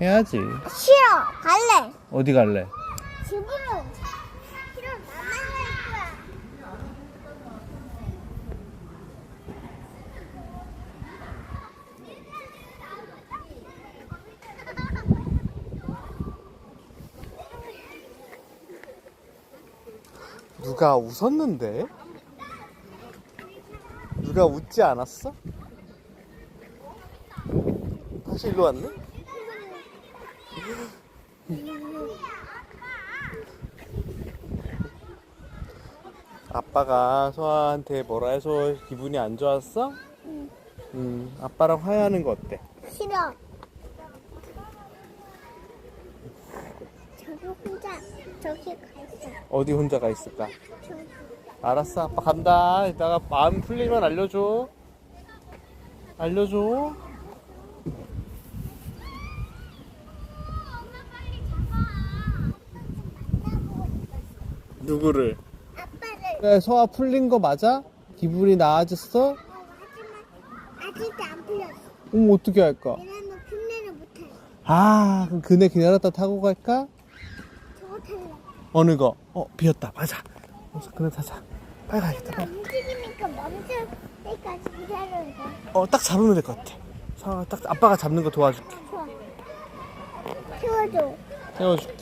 해야지. 싫어. 갈래. 어디 갈래? 집으로. 싫어. 나만 갈 거야. 누가 웃었는데? 누가 웃지 않았어? 다시 일로 왔네? 아빠가 소아한테 뭐라 해서 기분이 안 좋았어? 응. 음, 아빠랑 화해하는 거 어때? 싫어. 저기 혼자 저기 가 있어. 어디 혼자 가 있을까? 저기. 알았어, 아빠 간다. 이따가 마음 풀리면 알려줘. 알려줘. 누구를? 아빠를. 그래, 소아 풀린 거 맞아? 기분이 나아졌어? 어, 하지만 아직도 안 풀렸어. 그럼 어떻게 할까? 얘는 흉내를 못해. 아, 그럼 그네 기다렸다 타고 갈까? 저거 탈래. 어느 거? 어, 비었다. 맞아. 어서 그네 타자. 빨리 가야겠다. 빨리. 움직이니까 멈출 때까지 기다려야 돼. 어, 딱 잡으면 될 것 같아. 사, 딱 아빠가 잡는 거 도와줄게. 좋아. 키워줘. 태워줄게.